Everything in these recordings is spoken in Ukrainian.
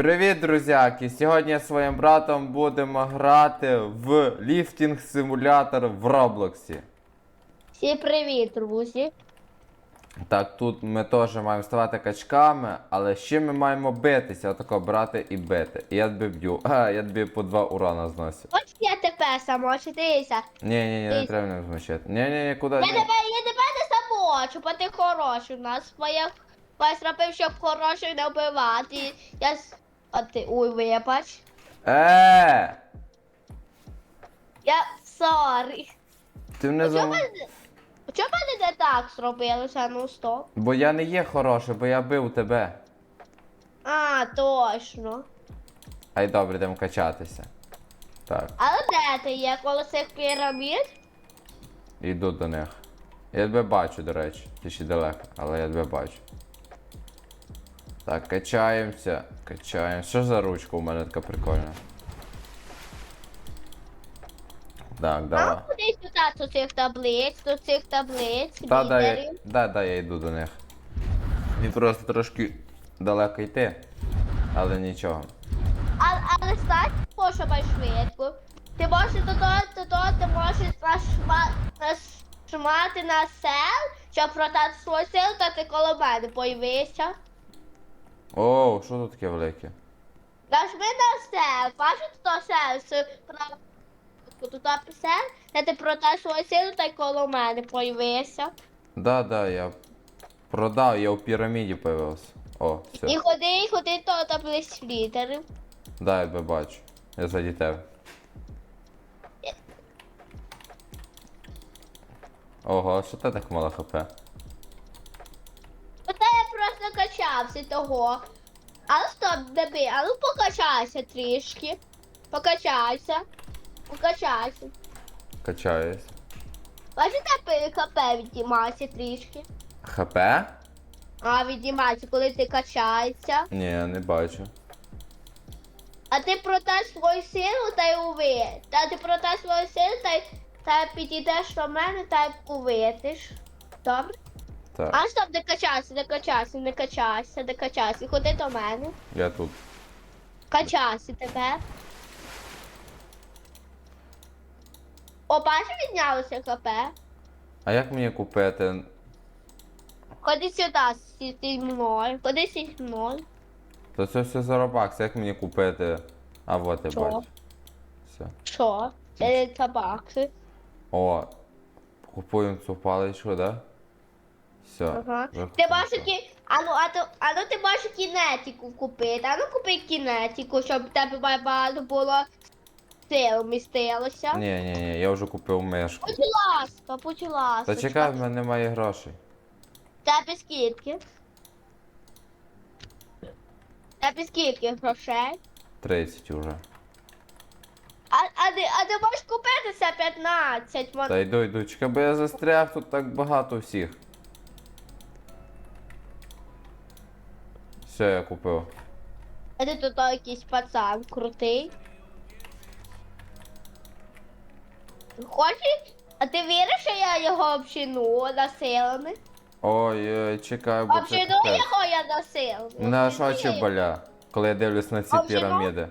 Привіт, друзяки! Сьогодні я зі своїм братом будемо грати в ліфтінг симулятор в Роблоксі. Всім привіт, друзі. Так, тут ми теж маємо ставати качками, але ще ми маємо битися, отако брати і бити. І я тебе б'ю. А, я тобі по два урона зносю. Ось я тепер самочу, дивися. Ні, ні, ні, не Ти- треба не змочити. Ні, ні, ні, куди. Я Ні. тебе, я тебе не самочу, бо ти хороший. У нас своє хтось робив, щоб хороших не вбивати. Я с- А ти, ой, вибач. Е! Я сорі. Ти мене мене чому мене не так зробилося? Ну стоп. Бо я не є хороший, бо я бив тебе. А, точно. Ай добре, йдемо качатися. Так, Але де ти є коло цих пірамід? йду до них. Я тебе бачу, до речі. Ти ще далеко, але я тебе бачу. Так, качаємося. Качаємося. Що за ручка у мене така прикольна? Так, А давай. куди сюди до цих таблиць, до цих таблиць, Та, да, я, да, да, я йду до них. Мені просто трошки далеко йти, але нічого. А, але стать пошукай швидко. Ти можеш до того, до того, ти можеш нажма, нажмати на сел, щоб продати свою силу, та ти коло мене появився. Оу, що тут таке велике? Нажми на сел, бачиш то правда. Тут сел, та ти продаєш свою силу, та й коло мене появився. Да, да, я продав, я у піраміді появився. О, все. І ходи, і ходи до таблиць лідерів. Да, я тебе бачу. Я заді тебе. Ого, що ти так мало хп? Ота я просто качався того. Але стоп, деби, а ну покачайся трішки. Покачайся. Покачайся. Качаюсь. Бачите, пи- ХП відіймається трішки. ХП? А, відіймається, коли ти качаєшся. Ні, не бачу. А ти проташ свою силу та й уви. Та ти проташ свою силу та й та підійдеш до мене та й увитиш. Добре? Так, А стоп, не качайся, не качайся, не качайся, не качайся. Ходи до мене. я тут. Качайся тепер. О, бачиш, віднялося ХП. А як мені купити? Ходи сюди зі мною. Ходи зі мною. То це все за робакс, як мені купити? А вот я Що? бачу. Все. Що? Це табакси. О, купуємо цю паличку, да? Все. Ага. Ти можеш кі... А ну, а, то, а ну ти можеш кінетику купити. А ну купи кінетику, щоб в тебе багато було сил вмістилося. Ні, ні, ні, я вже купив мишку. Будь ласка, будь ласка. Та чекай, в мене немає грошей. Тебе скільки? Тебе скільки грошей? 30 уже. А, а, ти, а ти можеш купити це 15. Вон- Та йду, йду, чекай, бо я застряг, тут так багато всіх. Все, я купив. А ти тут якийсь пацан крутий. Хочеш? А ти віриш, що я його обчину насилами? Ой, ой, чекай, бо це Обчину капець. його я насилами. Мене аж Обчину очі боля, коли я дивлюсь на ці Обчину? піраміди.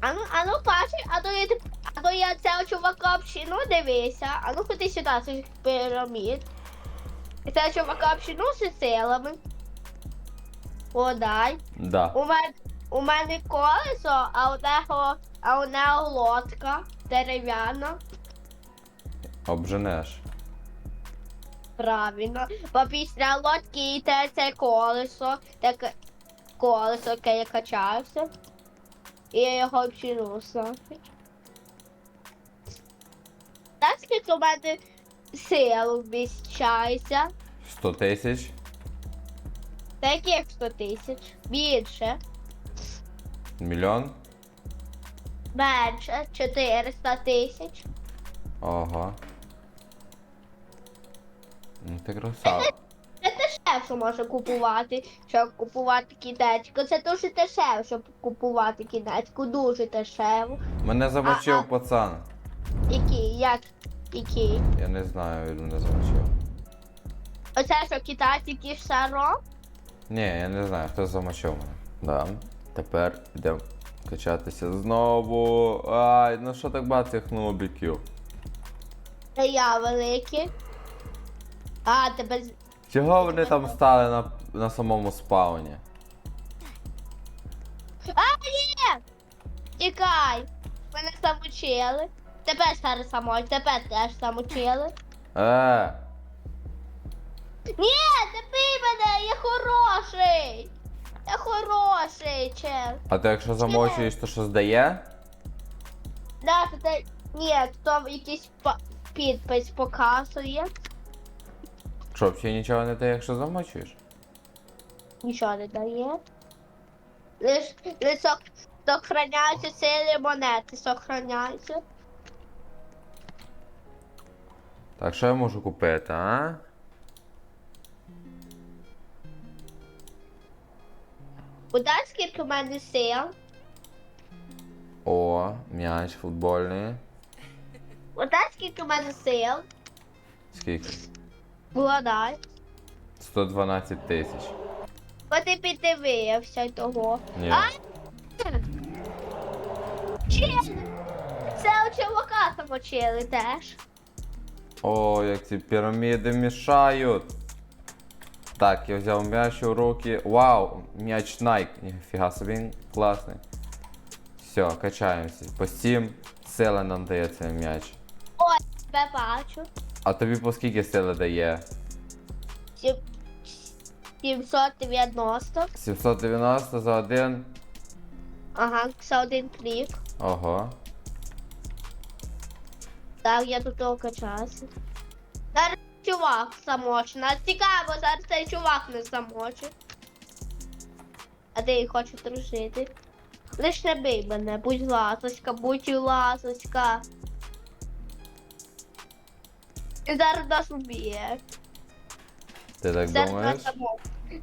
А ну, а ну бачиш, а то я, тип- а то я цього чувака обчину, дивися. А ну ходи сюди, це ж пірамід. Цього чувака обчину з силами. О, дай. Да. У мене, у мене колесо, а у нього, а у нього лодка дерев'яна. Обженеш. Правильно. Бо після лодки йде це колесо, таке колесо, яке я качався. І я його вчину нафіг. Так скільки у мене сил вміщається. 100 тисяч. Та яких 100 тисяч? Більше. Мільйон. Менше 400 тисяч. Ого. Ну ти красава. Це дешевше може купувати, щоб купувати кінечку. Це дуже дешево, щоб купувати кінечку, дуже дешево. Мене замочив А, а. пацан. Який? Як? Який? Я не знаю, він мене замочив. Оце що китайці кішаро? Ні, я не знаю, хто замочив мене. Да. Тепер йдемо качатися знову. Ай, ну що так багато цих нубіків? Та я великий. А, тебе Чого вони там стали на, на самому спауні? А, ні! Тікай! Мене замочили. Тепер зараз самой, тепер теж замочили. Е, Ні, не бий мене, я хороший! Я хороший, чел. а ти якщо замочуєш, то що здає? Да, це... Ні, там якийсь па- підпис показує. Що, взагалі нічого не дає, якщо замочуєш? Нічого не дає. Лиш, лиш сох- сохраняються силі монети, сохраняються. Так, що я можу купити, а? Удай скільки в мене сил. О, м'яч футбольний. Удай скільки в мене сил. Скільки? Вгадай. 112 тисяч. Бо ти піддивився того. Ні. А? Чел! Це у чувака замочили теж. О, як ці піраміди мішають. Так, я взяв м'яч у руки. Вау, м'яч Nike. Ніфіга собі він класний. Все, качаємося. По 7 сили нам дає цей м'яч. Тебе бачу. А тобі по скільки сили дає? 790. 790 за один. Ага, це один клік. Ого. Так, я тут того качався. Зараз чувак замочить. Нас цікаво, зараз цей чувак не замочить. А ти їх хочу дружити. Лиш не бий мене, будь ласочка, будь ласочка. І зараз нас уб'є. Ти так Зараз думаєш? нас.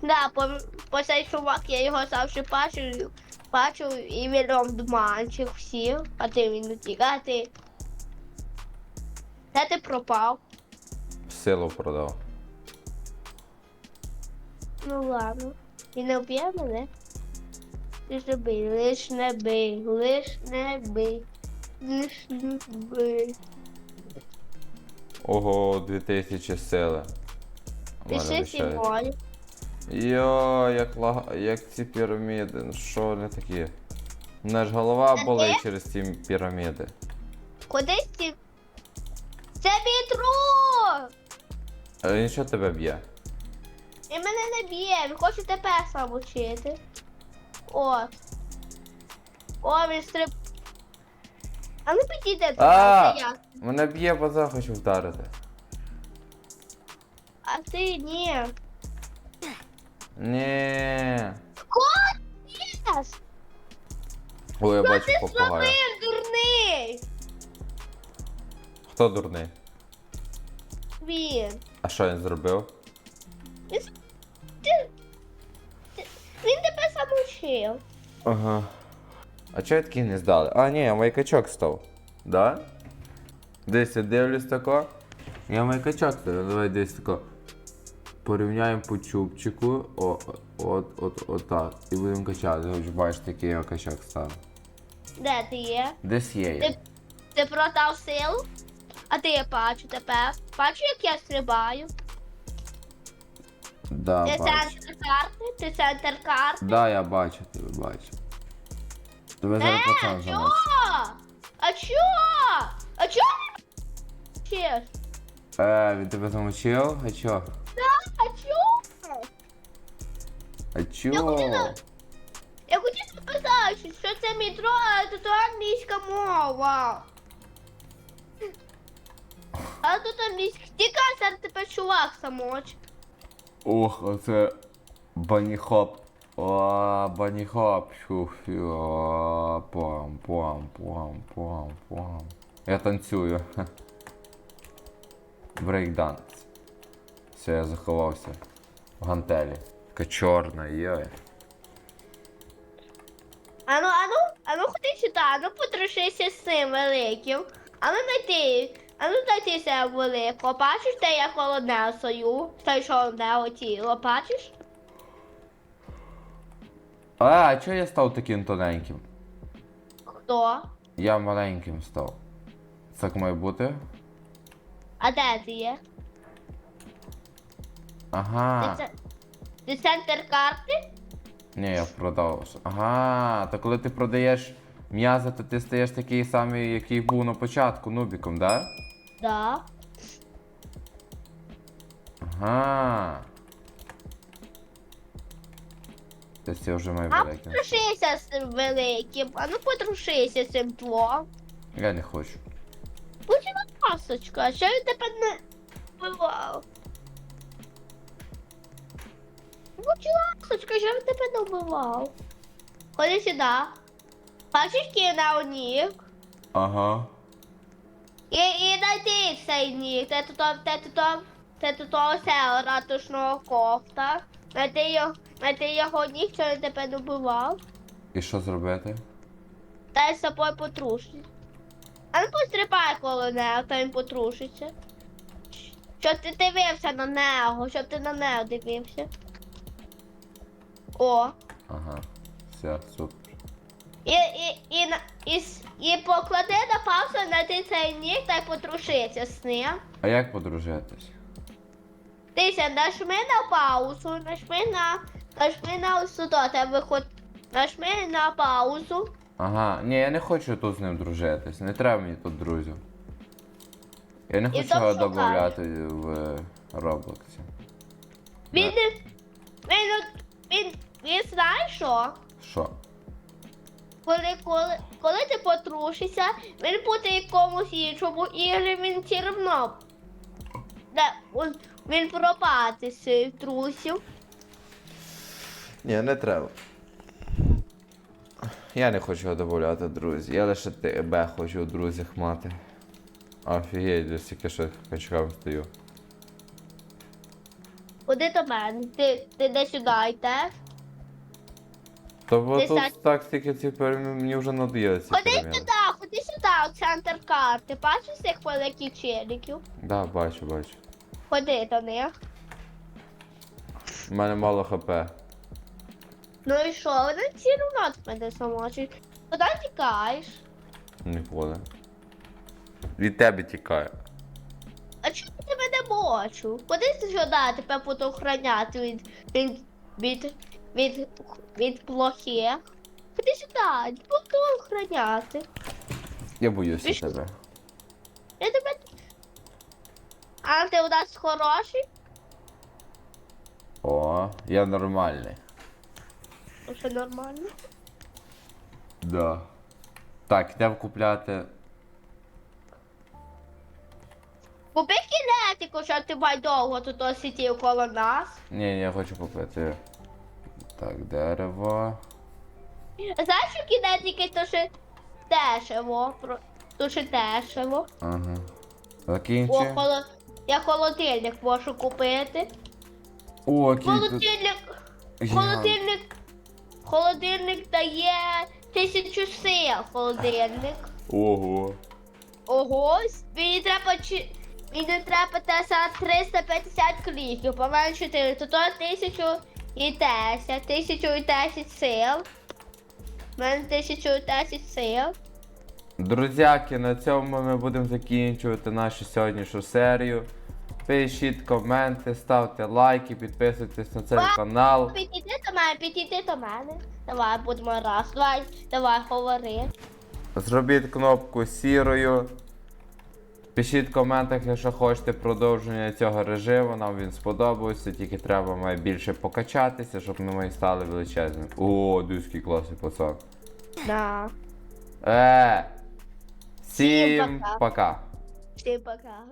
Да, по, по цей чувак я його завжди бачу, бачу і він дманчик всіх, а ти він утік, а ти. Де ти пропав? Силу продав. Ну ладно. І не вб'є мене. Лиш не бий, лиш не бий, лиш не бий. Лиш не бий. Ого, 2000 сили. Пиши сімоль. Йо, як лага, як ці піраміди, ну що вони такі? У мене ж голова Та болить ти? через ці піраміди. Кудись ці. Це мій друг! Він що тебе б'є? І мене не б'є, він хоче тебе сам учити. От. О, він стриб. А ну підійде до А! а як? Мене б'є, бо за хочу вдарити. А ти ні. Ні. Кот! Єс! Ой, я Що бачу ти попугая. зробив, дурний? Хто дурний? Він. А що він зробив? Він, тебе сам учив. Ага. А чого я такий не здали? А, ні, я майкачок став. Да? Десь я дивлюсь тако. Я майкачок став. Давай десь тако. Порівняємо по чубчику. О, от, от, от так. І будемо качати. Ось бачите, який я качок став. Де ти є? Десь є. я. Ти, ти продав силу? А ти я бачу тепер. Бачу, як я стрибаю. Да, Ти бачу. центр карти, ти центр карти. Да, я бачу тебе, бачу. Тебе зараз Е, пацан чо? А чо? А чо ти? Е, він тебе замочив? А чо? А чо? А чо? Я хотіла- Я хотів сказати, що це метро, а тут англійська мова. А тут англійська. Тікай, зараз тебе чувак самоч. Ух, оце баніхоп. О, баніхоп. Фу, фу. О, Пам, пам, пам, пам, пам. Я танцюю. Брейкданс. Все, я заховався. В гантелі. Така чорна, йой. Ану, ану, ану ходи сюди, ану подружися з цим великим. Ану знайти, ану знайти себе великого. Бачиш, де я коло несою? Той, що в нього бачиш? А, а чого я став таким тоненьким? Хто? Я маленьким став. Так має бути? А де ти є? Ага. Ти, це... ти центр карти? Ні, я продав. Ага, то коли ти продаєш м'язи, то ти стаєш такий самий, який був на початку, нубіком, да? Да. Ага. Тобто я вже маю А великим. подружися з цим великим. А ну подружися з цим твом. Я не хочу. Будь ласочка, що він тебе не вбивав? Будь ласочка, що він тебе не вбивав? Ходи сюди. Бачиш кіна нік? Ага. І, і знайди цей нік. Це тут, це тут, це тут осе ратушного кофта. Знайди його, знайди його що він тебе не вбивав. І що зробити? Дай з собою потрушити. А ну пострибай коло нього, то він потрушиться. Щоб ти дивився на нього, щоб ти на нього дивився. О. Ага. Все, супер. І, і, і, і, і поклади на паузу на цей нік та й потрушися з ним. А як подружитись? Ти ся нажми на паузу, нажми на, нажми на сюди, тебе ход, нажми на паузу. Ага, ні, я не хочу тут з ним дружитись. Не треба мені тут друзів. Я не І хочу там його додати в е, Роблоксі. Він, не- він, він, він знає що? Що? Коли, коли, коли ти потрушишся, він буде якомусь іншому ігрі, він все одно. Да, він пропаде з трусів. Ні, не треба. Я не хочу його додати друзі. Я лише тебе хочу у друзях мати. Офігеть, я стільки що качкам стою. Ходи до мене, ти, ти де сюди йдеш. То бо Ти тут так- так стільки мені вже надоїли ці Ходи переміни. сюди, ходи сюди, центр карти. Бачиш цих великих челіків? Да, бачу, бачу. Ходи до них. У мене мало хп. Ну і що, вони всі одно тебе самочуть. Куди тікаєш? Ніколи. Від тебе тікаю. А чому я тебе не бачу? Ти сюди тебе буду охороняти від, від, від, від, від плохих? Куди сюди, буду охороняти. Я боюся Ви тебе. Я тебе... А ти у нас хороший? О, я нормальний. Ну, Все нормально. Да. Так, йдемо купляти. Купи кінетику, що ти май довго тут ось сидів коло нас. Ні, ні, я хочу купити. Так, дерево. Знаєш, що кінетики то ще дешево. То ще дешево. Ага. О, Закінчи. холо... Я холодильник можу купити. О, який тут. Холодильник. гігант. Холодильник. Холодильник дає тисячу сил. Холодильник. Ого. Ого, мені треба чи. Мені треба теса 350 кліків, по мене 4, то то 1000 і 10, 1000 і 10 сил. У мене 1000 і 10 сил. Друзяки, на цьому ми будемо закінчувати нашу сьогоднішню серію. Пишіть коменти, ставте лайки, підписуйтесь на цей Ба- канал. Підійди до мене, підійди до мене. Давай будемо раз, давай, давай говори. Зробіть кнопку сірою. Пишіть в коментах, якщо хочете продовження цього режиму, нам він сподобався, тільки треба має більше покачатися, щоб ми стали величезними. О, дузький класний пацан. Да. Е, Всім всім пока. пока. Всім пока.